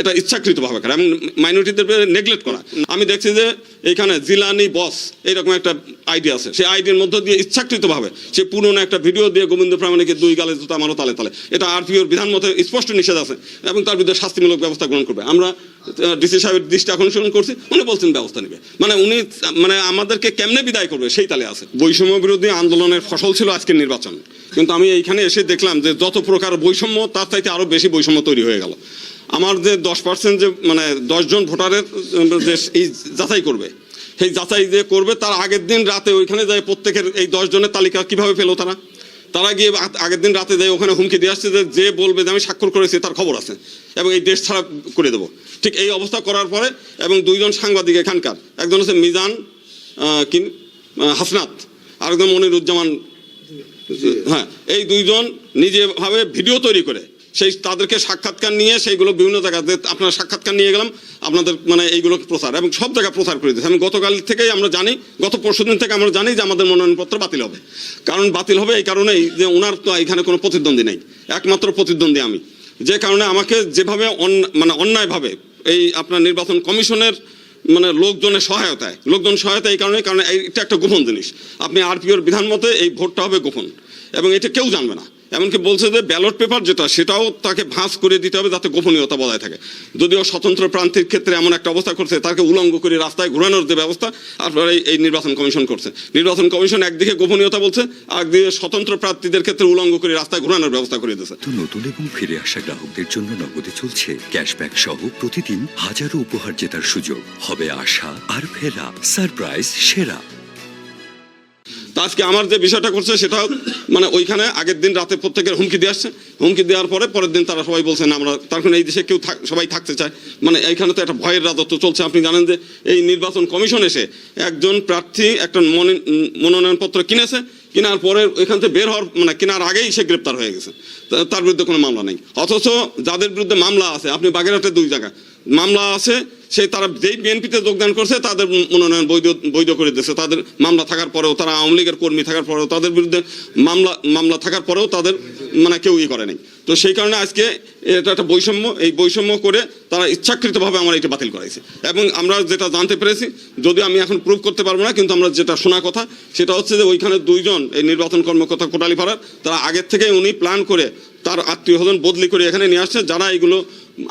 এটা ইচ্ছাকৃতভাবে করা এবং মাইনরিটিদের নেগলেক্ট করা। আমি দেখছি যে এখানে জিলানি বস এইরকম একটা আইডিয়া আছে। সেই আইডিয়ার মধ্য দিয়ে ইচ্ছাকৃতভাবে সে পুরনো একটা ভিডিও দিয়ে গোবিন্দ প্রামাণিকের দুই গালে জুতা মারো তালে তালে। এটা আরপিওর বিধান মতে স্পষ্ট নিষেধ আছে এবং তার বিরুদ্ধে শাস্তিমূলক ব্যবস্থা গ্রহণ করবে। আমরা ডিসি সাহেবের দৃষ্টি আকর্ষণ করছি, উনি বলছেন ব্যবস্থা নেবে। মানে উনি মানে আমাদেরকে কেমনে বিদায় করবে সেই তালে আছে। বৈষম্য বিরোধী আন্দোলনের ফসল ছিল আজকের নির্বাচন। কিন্তু আমি এইখানে এসে দেখলাম যে যত প্রকার বৈষম্য, তার চাইতে আরও বেশি বৈষম্য তৈরি হয়ে গেল। আমার যে দশ পার্সেন্ট যে মানে দশজন ভোটারের যে এই যাচাই করবে সেই যাচাই যে করবে তার আগের দিন রাতে ওইখানে যায় প্রত্যেকের এই দশজনের তালিকা কীভাবে পেল তারা? তারা গিয়ে আগের দিন রাতে যায় ওখানে হুমকি দিয়ে আসছে যে যে বলবে যে আমি স্বাক্ষর করেছি তার খবর আছে। এবং এই দেশ ছাড়া করে দেবো। ঠিক এই অবস্থা করার পরে এবং দুইজন সাংবাদিক এখানকার একজন হচ্ছে মিজান আহ, কি আহ, হাসনাত আরেকজন মনিরুজ্জামান হ্যাঁ এই দুইজন নিজেভাবে ভিডিও তৈরি করে সেই তাদেরকে সাক্ষাৎকার নিয়ে সেইগুলো বিভিন্ন জায়গাতে আপনার সাক্ষাৎকার নিয়ে গেলাম, আপনাদের মানে এইগুলো প্রচার এবং সব জায়গায় প্রচার করে দিয়েছে। আমি গতকাল থেকেই আমরা জানি, গত পরশু দিন থেকে আমরা জানি যে আমাদের মনোনয়নপত্র বাতিল হবে। কারণ বাতিল হবে এই কারণেই যে ওনার তো এখানে কোনো প্রতিদ্বন্দ্বী নেই, একমাত্র প্রতিদ্বন্দ্বী আমি। যে কারণে আমাকে যেভাবে মানে অন্যায়ভাবে এই আপনার নির্বাচন কমিশনের মানে লোকজনের সহায়তায়, লোকজন সহায়তা এই কারণে কারণ এটা একটা গোপন জিনিস। আপনি আরপিওর বিধান মতে এই ভোটটা হবে গোপন এবং এটা কেউ জানবে না। এমনকি বলছে যে ব্যালট পেপার যেটা, সেটাও তাকে ভাঁজ করে দিতে হবে যাতে গোপনীয়তা বজায় থাকে। যদিও স্বতন্ত্র প্রান্তির ক্ষেত্রে এমন একটা অবস্থা করছে, তাকে উলঙ্গ করে রাস্তায় ঘোরানোর যে ব্যবস্থা, তারপরে এই- নির্বাচন কমিশন করছে। নির্বাচন কমিশন একদিকে গোপনীয়তা বলছে একদিকে স্বতন্ত্র প্রার্থীদের ক্ষেত্রে উলঙ্গ করে রাস্তায় ঘোরানোর ব্যবস্থা করে দিয়েছে। নতুন এবং ফিরে আসা গ্রাহকদের জন্য নগদে চলছে ক্যাশব্যাক সহ প্রতিদিন হাজারো উপহার জেতার সুযোগ। হবে আশা আর ফেরা সারপ্রাইজ সেরা। তো আজকে আমার যে বিষয়টা করছে সেটা মানে ওইখানে আগের দিন রাতে প্রত্যেকের হুমকি দিয়ে আসছে। হুমকি দেওয়ার পরে পরের দিন তারা সবাই বলছেন আমরা তার কারণে এই দেশে কেউ সবাই থাকতে চায়। মানে এইখানে তো একটা ভয়ের রাজত্ব চলছে। আপনি জানেন যে এই নির্বাচন কমিশন এসে একজন প্রার্থী একটা মনি- মনোনয়নপত্র কিনেছে। কেনার পরে এখান থেকে বের হওয়ার মানে কেনার আগেই সে গ্রেপ্তার হয়ে গেছে। তার বিরুদ্ধে কোনো মামলা নেই। অথচ যাদের বিরুদ্ধে মামলা আছে, আপনি বাগেরহাটে দুই জায়গা মামলা আছে, সেই তারা যেই বিএনপিতে যোগদান করছে, তাদের মনোনয়ন বৈধ বৈধ করে দিয়েছে। তাদের মামলা থাকার পরেও, তারা আওয়ামী লীগের কর্মী থাকার পরেও, তাদের বিরুদ্ধে মামলা মামলা থাকার পরেও তাদের মানে কেউ ই করে নাই। তো সেই কারণে আজকে এটা একটা বৈষম্য, এই বৈষম্য করে তারা ইচ্ছাকৃতভাবে আমার এটা বাতিল করাইছে। এবং আমরা যেটা জানতে পেরেছি যদিও আমি এখন প্রুভ করতে পারব না, কিন্তু আমরা যেটা শোনা কথা, সেটা হচ্ছে যে ওইখানে দুইজন এই নির্বাচন কর্মকর্তা কোটালীপাড়ার, তারা আগের থেকে উনি প্ল্যান করে তার আত্মীয় স্বজন বদলি করে এখানে নিয়ে আসছে, যারা এগুলো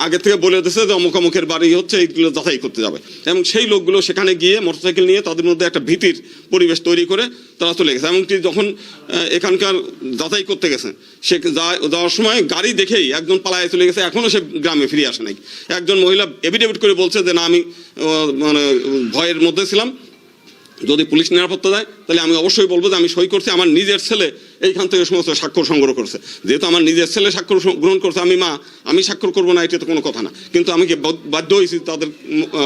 আগে থেকে বলে দিয়েছে যে অমুক অমুকের বাড়ি হচ্ছে, এইগুলো যাচাই করতে যাবে। এবং সেই লোকগুলো সেখানে গিয়ে মোটরসাইকেল নিয়ে তাদের মধ্যে একটা ভীতির পরিবেশ তৈরি করে তারা চলে গেছে। এমনকি যখন এখানকার যাচাই করতে গেছে, সে যাওয়ার সময় গাড়ি দেখেই একজন পালায় চলে গেছে এখনও সে গ্রামে ফিরে আসে নাই। একজন মহিলা এভিডেভিট করে বলছে যে, না, আমি মানে ভয়ের মধ্যে ছিলাম, যদি পুলিশ নিরাপত্তা দেয়, তাহলে আমি অবশ্যই বলব যে, আমি সই করছি, আমার নিজের ছেলে এইখান থেকে সমস্ত স্বাক্ষর সংগ্রহ করছে। যেহেতু আমার নিজের ছেলে স্বাক্ষর গ্রহণ করছে, আমি মা, আমি স্বাক্ষর করব না, এটা তো কোনো কথা না। কিন্তু আমি কি বাধ্য হয়েছি তাদের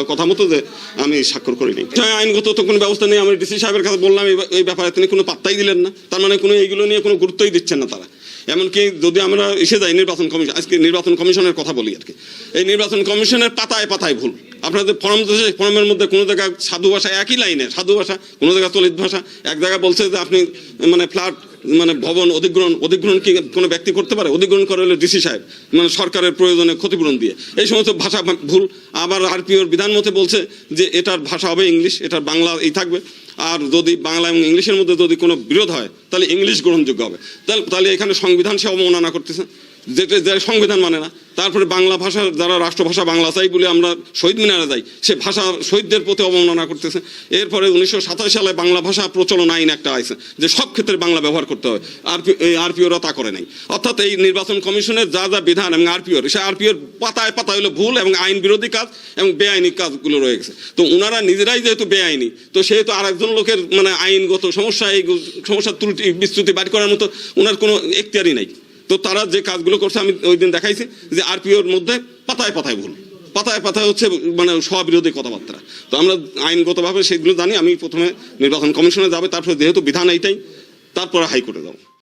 কথা মতো যে আমি স্বাক্ষর করিনি। আইনগত তো কোনো ব্যবস্থা নেই, আমি ডিসি সাহেবের কাছে বললাম এই ব্যাপারে তিনি কোনো পাত্তাই দিলেন না। তার মানে কোনো এইগুলো নিয়ে কোনো গুরুত্বই দিচ্ছেন না তারা। এমনকি যদি আমরা এসে যাই নির্বাচন কমিশন, আজকে নির্বাচন কমিশনের কথা বলি আর কি। এই নির্বাচন কমিশনের পাতায় পাতায় ভুল। আপনাদের ফর্ম দিয়েছে ফর্মের মধ্যে কোনো জায়গায় সাধু ভাষা একই লাইনে, সাধু ভাষা, কোনো জায়গায় তলিত ভাষা, এক জায়গায় বলছে যে আপনি মানে ফ্ল্যাট মানে ভবন অধিগ্রহণ অধিগ্রহণ কি কোনো ব্যক্তি করতে পারে? অধিগ্রহণ করে হলে ডিসি সাহেব মানে সরকারের প্রয়োজনে ক্ষতিপূরণ দিয়ে। এই সমস্ত ভাষা ভুল। আবার আরপিওর বিধান মতে বলছে যে এটার ভাষা হবে ইংলিশ, এটার বাংলা এই থাকবে। আর যদি বাংলা এবং ইংলিশের মধ্যে যদি কোনো বিরোধ হয়, তাহলে ইংলিশ গ্রহণযোগ্য হবে। তাহলে তাহলে এখানে সংবিধান সে অবমাননা করতেছে। যেটা যে সংবিধান মানে না। তারপরে বাংলা ভাষার যারা রাষ্ট্রভাষা বাংলা চাই বলে আমরা শহীদ মিনারে যাই, সে ভাষা শহীদদের প্রতি অবমাননা করতেছে। এরপরে উনিশশো সাতাশ সালে বাংলা ভাষা প্রচলন আইন একটা আছে যে সব ক্ষেত্রে বাংলা ব্যবহার করতে হবে আর এই আরপিওরা তা করে নাই। অর্থাৎ এই নির্বাচন কমিশনের যা যা বিধান এবং আরপিওর, সে আরপিওর পাতায় পাতায় হলো ভুল এবং আইন বিরোধী কাজ এবং বেআইনি কাজগুলো রয়ে গেছে। তো ওনারা নিজেরাই যেহেতু বেআইনি, তো সেহেতু আর একজন লোকের মানে আইনগত সমস্যা, এই সমস্যার ত্রুটি, বিস্তৃতি বাড়ি করার মতো ওনার কোনো এখতিয়ারই নাই। তো তারা যে কাজগুলো করছে, আমি ওই দিন দেখাইছি যে আরপিওর মধ্যে পাতায় পাতায় ভুল। পাতায় পাতায় হচ্ছে মানে স্ববিরোধী কথাবার্তা। তো আমরা আইনগতভাবে সেগুলো জানি, আমি প্রথমে নির্বাচন কমিশনে যাবে, তারপরে যেহেতু বিধান এইটাই, তারপরে হাইকোর্টে যাব।